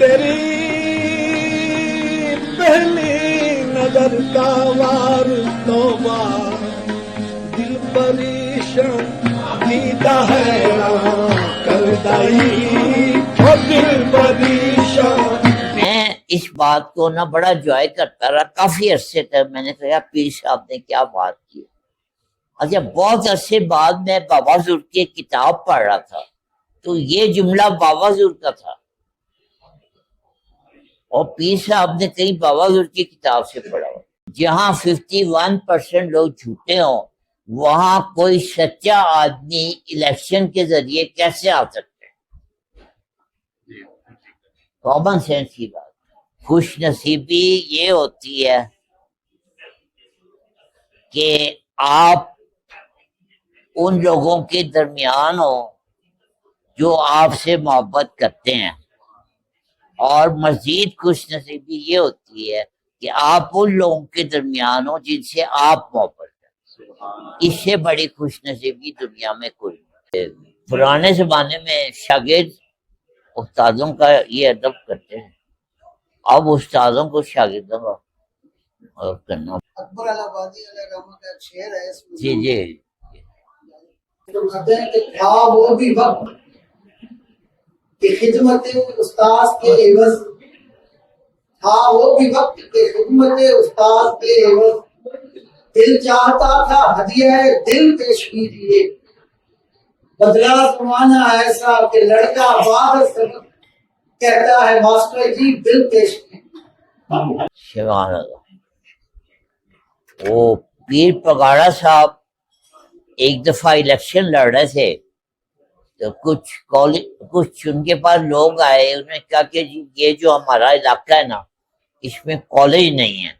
تیری پہلی نظر کا وار توبہ دل پریشان دیتا ہے دل پریشان۔ میں اس بات کو نہ بڑا جوائے کرتا رہا، کافی عرصے تک میں نے کہا، پیر صاحب نے کیا بات کی۔ اچھا بہت عرصے بعد میں بابا زور کی کتاب پڑھ رہا تھا۔ تو یہ جملہ بابا زور کا تھا۔ اور پیر صاحب نے کئی بابا زور کی کتاب سے پڑھا ہوا جہاں ففٹی ون پرسینٹ لوگ جھوٹے ہوں، وہاں کوئی سچا آدمی الیکشن کے ذریعے کیسے آ سکتا ہے؟ کامن سینس کی بات۔ خوش نصیبی یہ ہوتی ہے کہ آپ ان لوگوں کے درمیان ہو جو آپ سے محبت کرتے ہیں۔ اور مزید خوش نصیبی یہ ہوتی ہے کہ آپ ان لوگوں کے درمیان ہو جن سے آپ محبت کرتے ہیں۔ اس سے بڑی خوش نصیبی دنیا میں کوئی نہیں۔ پرانے زمانے میں شاگرد استادوں کا یہ ادب کرتے ہیں۔ اب استادوں کو شاگردوں کا اور کرنا۔ اکبر آبادی علیہ رحمہ کا ایک شعر ہے اس میں۔ جی جی۔ تو کہتے ہیں کہ تھا وہ بھی وقت کہ خدمت استاذ کے عوض۔ تھا وہ بھی وقت کہ خدمت استاذ کے عوض۔ دل چاہتا تھا، ہدیہ دل پیش کیجیے۔ بدلا زمانہ ایسا کہ لڑکا بعد سبق کہتا ہے، ماسٹر جی دل پیش کیجیے۔ سبحان اللہ۔ وہ پیر پگاڑا صاحب ایک دفعہ الیکشن لڑ رہے تھے۔ تو کچھ کالج، کچھ ان کے پاس لوگ آئے، انہوں نے کہا کہ جی یہ جو ہمارا علاقہ ہے نا، اس میں کالج نہیں ہے۔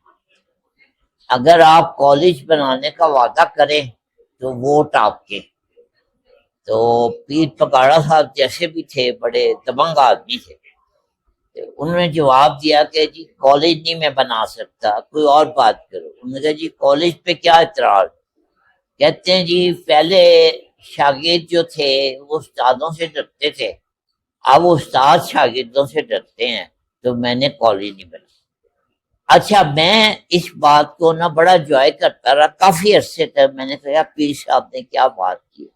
اگر آپ کالج بنانے کا وعدہ کریں تو ووٹ آپ کے۔ تو پیر پکاڑا صاحب جیسے بھی تھے، بڑے دبنگ آدمی تھے۔ انہوں نے جواب دیا کہ جی کالج نہیں میں بنا سکتا، کوئی اور بات کرو۔ انہوں نے کہا جی کالج پہ کیا اعتراض؟ کہتے ہیں جی پہلے شاگرد جو تھے، وہ استادوں سے ڈرتے تھے۔ اب استاد شاگردوں سے ڈرتے ہیں، تو میں نے کالج نہیں بنا۔ اچھا میں اس بات کو نا بڑا جوائے کرتا رہا، کافی عرصے تک میں نے کہا، پیر صاحب نے کیا بات کی؟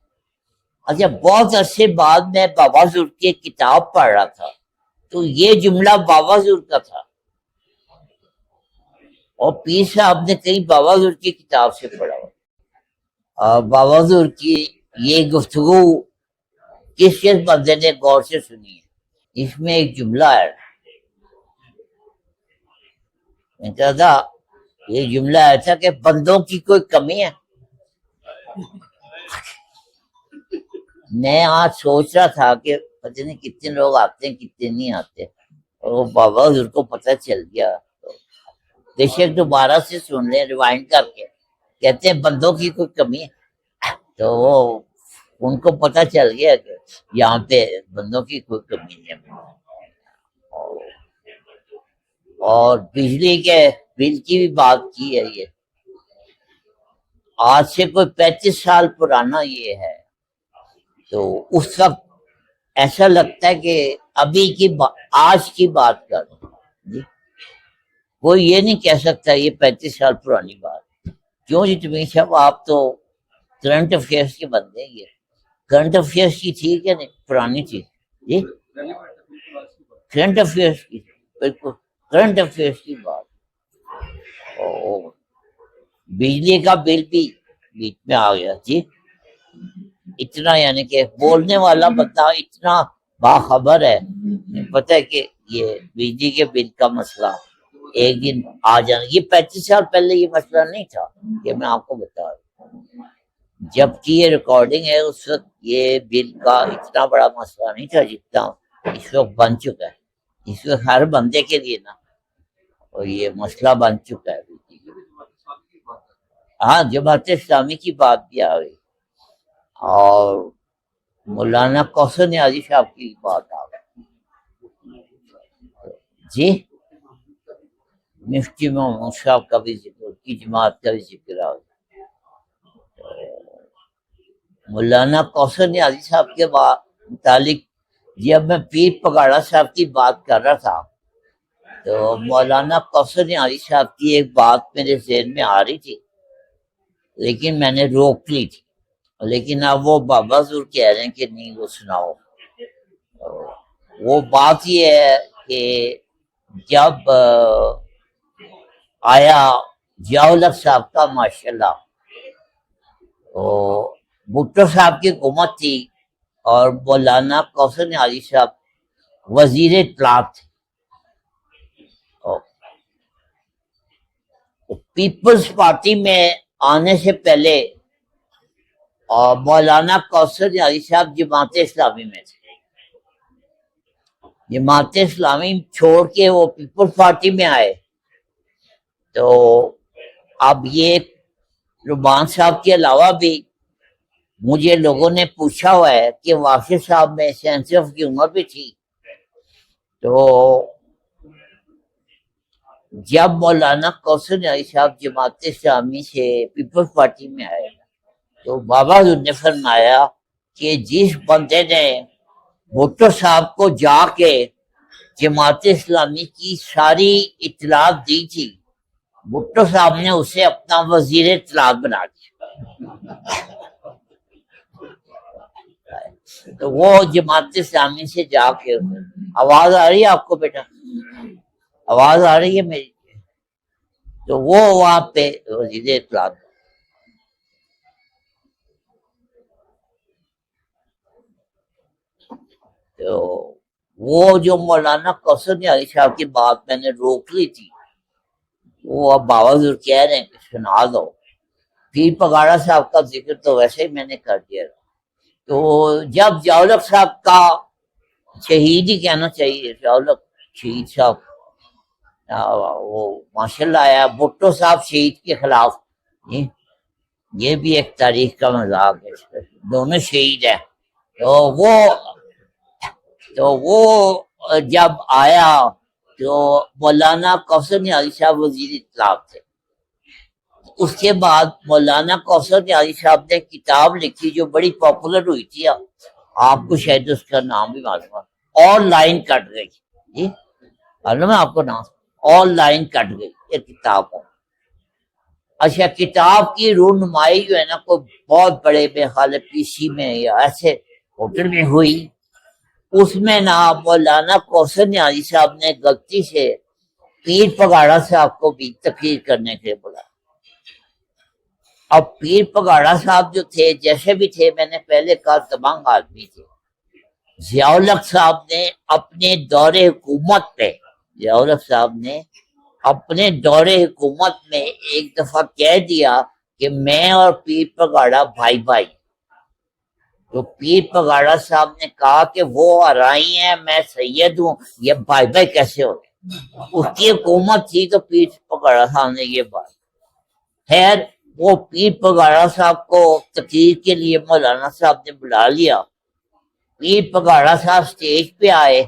اچھا بہت عرصے بعد میں بابا زور کی ایک کتاب پڑھ رہا تھا۔ تو یہ جملہ بابا زور کا تھا۔ اور پیر صاحب نے کئی بابا زور کی کتاب سے پڑھا۔ بابا زور کی یہ گفتگو کس کس بندے نے غور سے سنی ہے اس میں ایک جملہ ہے۔ میں کہا تھا، یہ جملہ ایسا کہ بندوں کی کوئی کمی ہے۔ میں آج سوچ رہا تھا کہ پتہ نہیں کتنے لوگ آتے ہیں، کتنے نہیں آتے۔ اور وہ بابا حضور کو پتہ چل گیا۔ بے شک دوبارہ سے سن لیں، ریوائنڈ کر کے۔ کہتے ہیں بندوں کی کوئی کمی ہے۔ تو وہ ان کو پتہ چل گیا کہ یہاں پہ بندوں کی کوئی کمی نہیں اور- بجلی کے بل کی بھی بات کی ہے یہ۔ آج سے کوئی پینتیس سال پرانا یہ ہے۔ تو اس وقت ایسا لگتا ہے کہ ابھی کی با- آج کی بات کر جی۔ کوئی یہ نہیں کہہ سکتا یہ پینتیس سال پرانی بات۔ کیوں جی تمہیں صاحب آپ تو کرنٹ افیئرس کے بندے ہیں یہ۔ کرنٹ افیئرس کی تھی کہ نہیں؟ پرانی تھی۔ جی؟ کرنٹ افیئرس کی۔ بالکل۔ کرنٹ افیئرس کی بات۔ بجلی کا بل بھی بیچ میں آ گیا۔ جی؟ اتنا یعنی کہ بولنے والا بندہ اتنا باخبر ہے۔ پتہ ہے کہ یہ بجلی کے بل کا مسئلہ ایک دن آ جانا۔ یہ پینتیس سال پہلے یہ مسئلہ نہیں تھا۔ یہ میں آپ کو بتا رہا ہوں۔ جب کی یہ ریکارڈنگ ہے، اس وقت یہ بل کا اتنا بڑا مسئلہ نہیں تھا جتنا اس وقت بن چکا ہے۔ اس وقت ہر بندے کے لیے نا، اور یہ مسئلہ بن چکا ہے۔ ہاں جماعت اسلامی کی بات بھی آ گئی۔ اور مولانا کوثر نیازی صاحب کی بات آ گئی۔ جی؟ مفتی محمد صاحب کا بھی ذکر، کی جماعت کا بھی ذکر آ گیا۔ مولانا کوثر نیازی صاحب کے متعلق جی جب میں پیر پگاڑا صاحب کی بات کر رہا تھا۔ تو مولانا کوثر علی صاحب کی ایک بات میرے ذہن میں آ رہی تھی، لیکن میں نے روک لی تھی۔ لیکن اب وہ بابا ضرور کہہ رہے ہیں کہ نہیں، وہ سناؤ۔ وہ بات یہ ہے کہ جب آیا جاولک صاحب کا ماشاء اللہ بھٹو صاحب کی حکومت تھی اور مولانا کوثر علی صاحب وزیر اطلاعات تھے۔ پیپلز پارٹی میں آنے سے پہلے اور مولانا کوثر علی صاحب جماعت اسلامی میں تھے۔ جماعت اسلامی چھوڑ کے وہ پیپلز پارٹی میں آئے۔ تو اب یہ ربان صاحب کے علاوہ بھی مجھے لوگوں نے پوچھا ہوا ہے کہ واقف صاحب میں سینسف کی عمر بھی تھی۔ تو جب مولانا کوثر علی صاحب جماعت اسلامی سے پیپلز پارٹی میں آئے، تو بابا نے فرمایا کہ جس بندے نے بھٹو صاحب کو جا کے جماعت اسلامی کی ساری اطلاعات دی تھی، بھٹو صاحب نے اسے اپنا وزیر اطلاعات بنا دیا۔ تو وہ جماعت اسلامی سے جا کے آواز آ رہی ہے آپ کو بیٹا؟ آواز آ رہی ہے میری۔ تو وہ وہاں پہ وزیر اطلاعات تو وہ جو مولانا کوثر علی صاحب کی بات میں نے روک لی تھی، وہ اب بابا ضرور کہہ رہے ہیں کہ سنا دو۔ پیر پگاڑا صاحب کا ذکر تو ویسے ہی میں نے کر دیا۔ تو جب جاولک صاحب کا شہید ہی کہنا چاہیے جاولک شہید صاحب وہ ماشاء اللہ آیا، بھٹو صاحب شہید کے خلاف یہ یہ بھی ایک تاریخ کا مذاق ہے دونوں شہید ہیں۔ تو وہ تو وہ جب آیا تو مولانا کوثر علی صاحب وزیر اطلاع تھے۔ اس کے بعد مولانا کوثر علی صاحب نے کتاب لکھی جو بڑی پاپولر ہوئی تھی آپ کو شاید اس کا نام بھی معلوم ہے اور لائن کٹ گئی جی؟ معلوم ہے آپ کو نام؟ اور لائن کٹ گئی یہ کتاب ہے۔ اچھا کتاب کی رونمائی جو ہے نا، کوئی بہت بڑے بے خال پی سی میں یا ایسے ہوٹل میں ہوئی۔ اس میں نا مولانا کوثر علی صاحب نے غلطی سے پیر پگاڑا صاحب کو بھی تقریر کرنے کے لیے بولا اب پیر پگاڑا صاحب جو تھے، جیسے بھی تھے، میں نے پہلے کہا تمام آدمی تھے ضیاء صاحب نے اپنے دور حکومت پہ، ضیاء صاحب نے اپنے دور حکومت میں ایک دفعہ کہہ دیا کہ میں اور پیر پگاڑا بھائی بھائی۔ تو پیر پگاڑا صاحب نے کہا کہ وہ آرائی ہیں، میں سید ہوں، یہ بھائی بھائی کیسے ہو اس کی حکومت تھی تو پیر پگاڑا صاحب نے یہ بات۔ خیر وہ پیر پگاڑا صاحب کو تقریر کے لیے مولانا صاحب نے بلا لیا۔ پیر پگاڑا صاحب سٹیج پہ آئے۔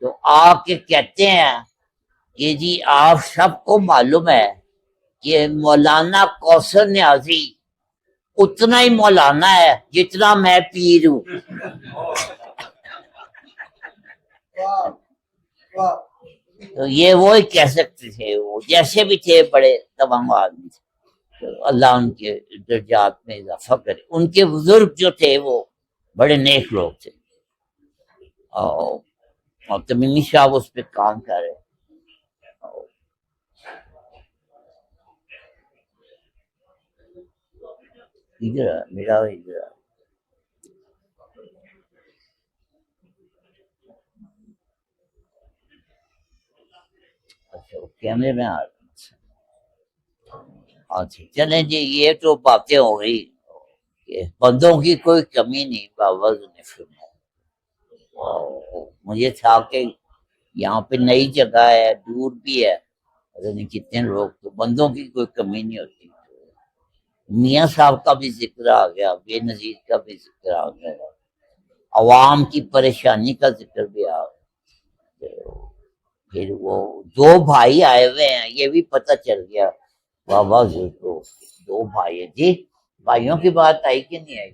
تو آ کے کہتے ہیں کہ جی آپ سب کو معلوم ہے کہ مولانا کوثر نیازی اتنا ہی مولانا ہے جتنا میں پیر ہوں۔ تو یہ وہی کہہ سکتے تھے، وہ جیسے بھی تھے، بڑے تمام آدمی تھے۔ اللہ ان کے درجات میں اضافہ کرے۔ ان کے بزرگ جو تھے وہ بڑے نیک لوگ تھے۔ اور اور تمیمی صاحب اس پہ کام کر رہے۔ ادھر میرا ادھر اچھا وہ کیمرے میں آ رہا۔ اچھا چلیں جی یہ تو باتیں ہو گئی۔ بندوں کی کوئی کمی نہیں، بابا نے فرمایا۔ مجھے تھا کہ یہاں پہ نئی جگہ ہے، دور بھی ہے۔ نہیں کتنے لوگ تو بندوں کی کوئی کمی نہیں ہوتی۔ میاں صاحب کا بھی ذکر آ گیا، بے نظیر کا بھی ذکر آ گیا۔ عوام کی پریشانی کا ذکر بھی آ گیا۔ تو پھر وہ دو بھائی آئے ہوئے ہیں، یہ بھی پتہ چل گیا۔ بابا حضور کو دو بھائی ہیں۔ جی بھائیوں کی بات آئی کہ نہیں آئی؟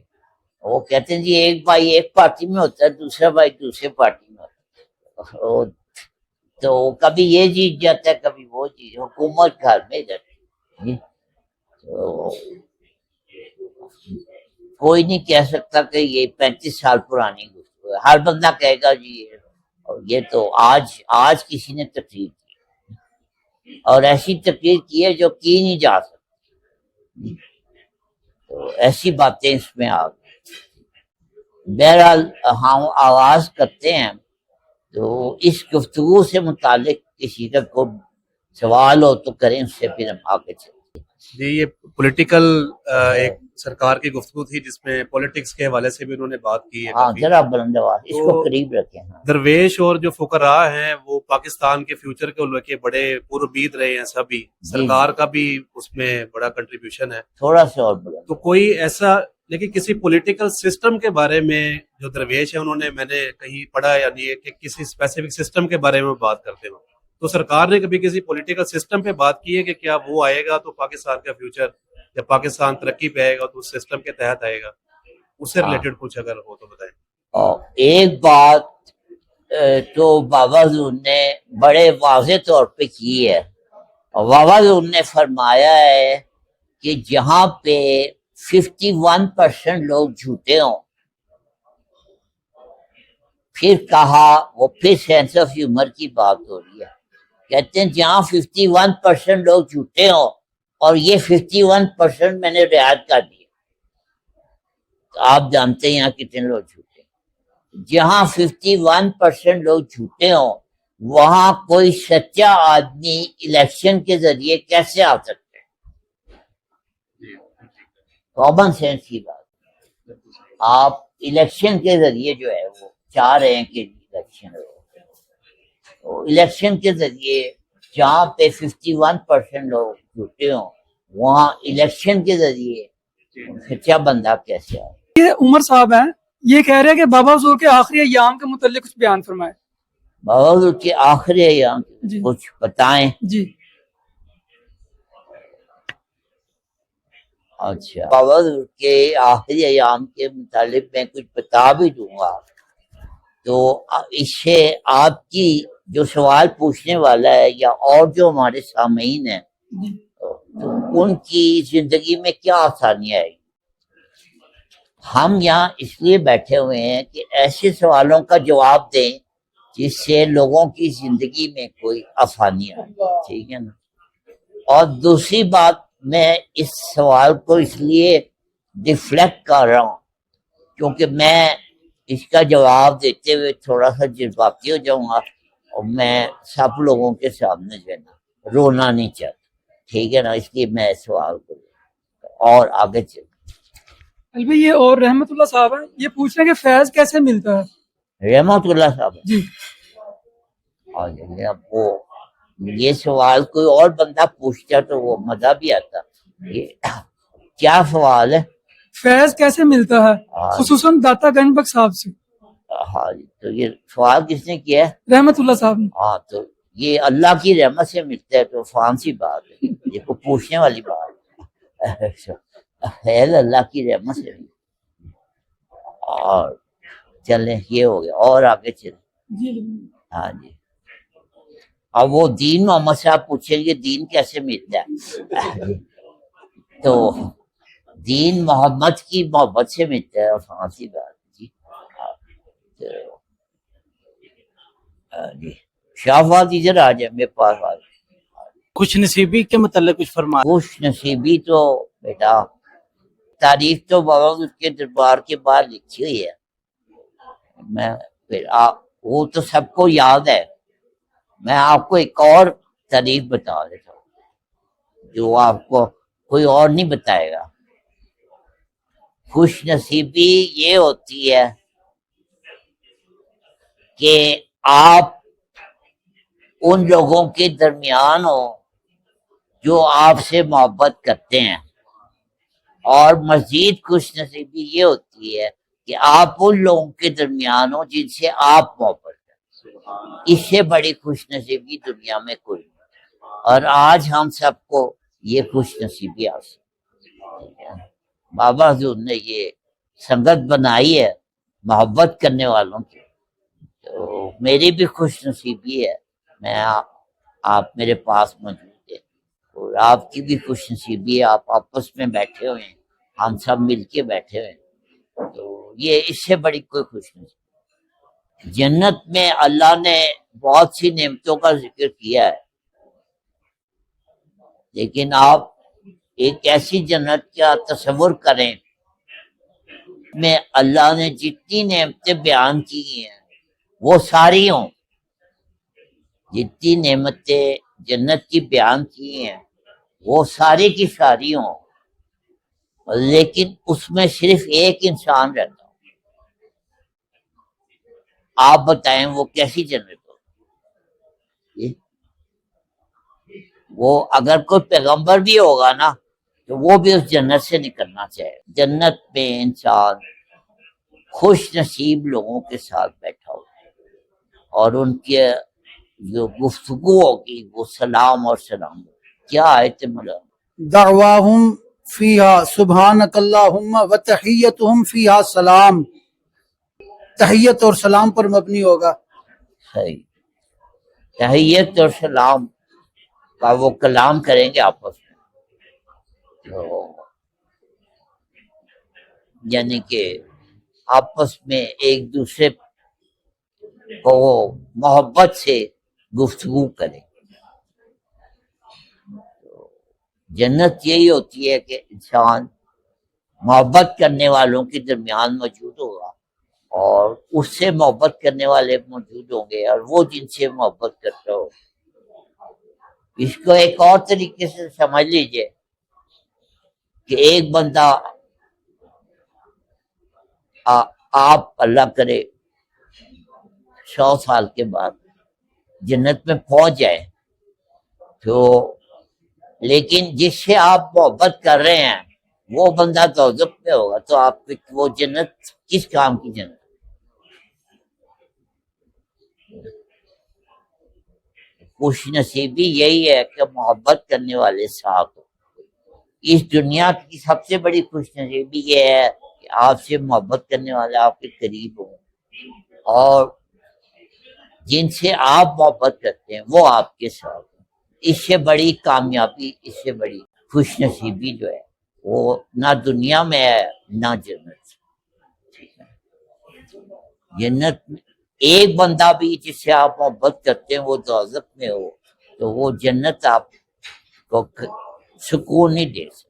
وہ کہتے ہیں جی ایک بھائی ایک پارٹی میں ہوتا ہے، دوسرا بھائی دوسرے پارٹی میں ہوتا ہے۔ تو کبھی یہ جیت جاتا ہے، کبھی وہ چیز حکومت گھر میں جاتی ہے۔ جی، تو کوئی نہیں کہہ سکتا کہ یہ پینتیس سال پرانی گفتگو ہے۔ ہر بندہ کہے گا جی یہ یہ تو آج آج کسی نے تقریر کی۔ اور ایسی تقریر کی ہے جو کی نہیں جا سکتی۔ تو ایسی باتیں اس میں آ گئی۔ بہرحال ہم آواز کرتے ہیں تو اس گفتگو سے متعلق کسی کا کوئی سوال ہو تو کریں، اس سے پھر ہم آگے چلیں۔ جی یہ پولیٹیکل ایک سرکار کی گفتگو تھی جس میں پولیٹکس کے حوالے سے بھی انہوں نے بات کی ہے ہاں۔ ذرا بلند آواز اس کو قریب رکھیں ہاں۔ درویش اور جو فقراء ہیں وہ پاکستان کے فیوچر کے لے کے بڑے پربید رہے ہیں سبھی۔ سرکار کا بھی اس میں بڑا کنٹریبیوشن ہے۔ تھوڑا سا اور تو کوئی ایسا لیکن کسی پولیٹیکل سسٹم کے بارے میں جو درویش ہیں انہوں نے میں نے کہیں پڑھا یعنی کہ کسی اسپیسیفک سسٹم کے بارے میں بات کرتے ہوں تو سرکار نے کبھی کسی پولیٹیکل سسٹم پہ بات کی ہے کہ کیا وہ آئے گا تو پاکستان کا فیوچر یا پاکستان ترقی پہ آئے گا تو اس سسٹم کے تحت آئے گا؟ اس سے ہاں۔ ریلیٹڈ کچھ اگر ہو تو بتائیں۔ ایک بات تو بابا حضور نے بڑے واضح طور پہ کی ہے۔ بابا حضور نے فرمایا ہے کہ جہاں پہ ففٹی ون پرسینٹ لوگ جھوٹے ہوں پھر کہا وہ پھر سینس آف ہیومر کی بات ہو رہی ہے۔ کہتے ہیں جہاں ففٹی ون پرسینٹ لوگ جھوٹے ہوں اور یہ ففٹی ون پرسینٹ میں نے رعایت کر دی تو آپ جانتے ہیں یہاں کتنے لوگ جھوٹے ہیں۔ جہاں ففٹی ون پرسینٹ لوگ جھوٹے ہوں، وہاں کوئی سچا آدمی الیکشن کے ذریعے کیسے آ سکتے کامن سینس کی بات۔ آپ الیکشن کے ذریعے جو ہے وہ چاہ رہے ہیں کہ الیکشن ہو۔ الیکشن کے ذریعے جہاں پہ ففٹی ون پرسینٹ لوگ جھوٹے ہوں وہاں الیکشن کے ذریعے سچا بندہ کیسے آئے؟ یہ عمر صاحب ہیں یہ کہہ رہے ہیں کہ بابا حضور کے آخری ایام کے متعلق کچھ بیان فرمائے بابا حضور کے آخری ایام جی۔ کچھ بتائیں۔ جی۔ اچھا۔ بابا حضور کے آخری ایام کے متعلق میں کچھ بتا بھی دوں گا۔ تو اس سے آپ کی جو سوال پوچھنے والا ہے یا اور جو ہمارے سامعین ہیں جی۔ تو ان کی زندگی میں کیا آسانی آئے گی ہم یہاں اس لیے بیٹھے ہوئے ہیں کہ ایسے سوالوں کا جواب دیں جس سے لوگوں کی زندگی میں کوئی آسانی آئے ٹھیک ہے نا؟ اور دوسری بات میں اس سوال کو اس لیے ڈفلیکٹ کر رہا ہوں کیونکہ میں اس کا جواب دیتے ہوئے تھوڑا سا جذباتی ہو جاؤں گا۔ اور میں سب لوگوں کے سامنے جو ہے نا رونا نہیں چاہتا۔ ٹھیک ہے نا؟ اس لیے میں سوال کو اور آگے چل۔ یہ اور رحمت اللہ صاحب ہیں۔ یہ پوچھ رہے ہیں کہ فیض کیسے ملتا ہے؟ رحمت اللہ صاحب۔ جی۔ اب وہ یہ سوال کوئی اور بندہ پوچھتا تو وہ مزہ بھی آتا۔ یہ کیا سوال ہے؟ فیض کیسے ملتا ہے؟ خصوصاً داتا گنج بخش صاحب سے۔ ہاں تو یہ سوال کس نے کیا ہے؟ رحمت اللہ صاحب نے۔ ہاں تو یہ اللہ کی رحمت سے ملتا ہے تو فانسی بات ہے۔ یہ کو پوچھنے والی بات ہے۔ خیر اللہ کی رحمت سے۔ اور چلیں یہ ہو گیا۔ اور آگے چلیں۔ جی ہاں جی۔ اب وہ دین محمد صاحب پوچھیں گے دین کیسے ملتا ہے؟ تو دین محمد کی محبت سے ملتا ہے اور فانسی بات جی ہاں، تو ہاں جی شاہ فات ادھر آ جائے میرے پاس آ جائے خوش نصیبی کے متعلق کچھ فرما خوش نصیبی تو بیٹا تاریخ تو بابا اس کے دربار کے باہر لکھی ہوئی ہے۔ میں پھر آپ وہ تو سب کو یاد ہے۔ میں آپ کو ایک اور تاریخ بتا دیتا ہوں جو آپ کو کوئی اور نہیں بتائے گا۔ خوش نصیبی یہ ہوتی ہے کہ آپ ان لوگوں کے درمیان ہو جو آپ سے محبت کرتے ہیں۔ اور مزید خوش نصیبی یہ ہوتی ہے کہ آپ ان لوگوں کے درمیان ہو جن سے آپ محبت کرتے اس سے بڑی خوش نصیبی دنیا میں کوئی نہیں۔ اور آج ہم سب کو یہ خوش نصیبی حاصل بابا حضور نے یہ سنگت بنائی ہے محبت کرنے والوں کی۔ تو میری بھی خوش نصیبی ہے۔ میں آپ میرے پاس موجود ہیں۔ اور آپ کی بھی خوش نصیبی ہے۔ آپ آپس میں بیٹھے ہوئے ہیں۔ ہم سب مل کے بیٹھے ہوئے ہیں۔ تو یہ اس سے بڑی کوئی خوش نصیبی جنت میں اللہ نے بہت سی نعمتوں کا ذکر کیا ہے۔ لیکن آپ ایک ایسی جنت کا تصور کریں۔ میں اللہ نے جتنی نعمتیں بیان کی ہیں وہ ساری ہوں۔ جتنی نعمتیں جنت کی بیان کی ہیں، وہ ساری کی ساری ہوں۔ لیکن اس میں صرف ایک انسان رہتا ہوں۔ آپ بتائیں وہ کیسی جنت ہو؟ وہ اگر کوئی پیغمبر بھی ہوگا نا، تو وہ بھی اس جنت سے نکلنا چاہے۔ جنت میں انسان خوش نصیب لوگوں کے ساتھ بیٹھا ہو۔ اور ان کے جو گفتگو ہوگی وہ سلام اور سلام۔ کیا آیت ملا دعواہم فیہا سبحانک اللہم و تحییتہم فیہا سلام۔ تحیت اور سلام پر مبنی ہوگا۔ صحیح۔ تحیت اور سلام کا وہ کلام کریں گے آپس میں۔ یعنی کہ آپس میں ایک دوسرے تو وہ محبت سے گفتگو کرے۔ جنت یہی ہوتی ہے کہ انسان محبت کرنے والوں کے درمیان موجود ہوگا اور اس سے محبت کرنے والے موجود ہوں گے اور وہ جن سے محبت کرتا ہو۔ اس کو ایک اور طریقے سے سمجھ لیجیے کہ ایک بندہ آپ اللہ کرے سو سال کے بعد جنت میں پہنچ جائے۔ تو لیکن جس سے آپ محبت کر رہے ہیں، وہ بندہ تو میں ہوگا۔ تو آپ کی وہ جنت کس کام کی جنت؟ خوش نصیبی یہی ہے کہ محبت کرنے والے صاحب اس دنیا کی سب سے بڑی خوش نصیبی یہ ہے کہ آپ سے محبت کرنے والے آپ کے قریب ہوں۔ اور جن سے آپ محبت کرتے ہیں، وہ آپ کے ساتھ اس سے بڑی کامیابی، اس سے بڑی خوش نصیبی جو ہے، وہ نہ دنیا میں ہے، نہ جنت جنت میں ایک بندہ بھی جس سے آپ محبت کرتے ہیں، وہ دوزت میں ہو، تو وہ جنت آپ کو سکون نہیں دے سکتے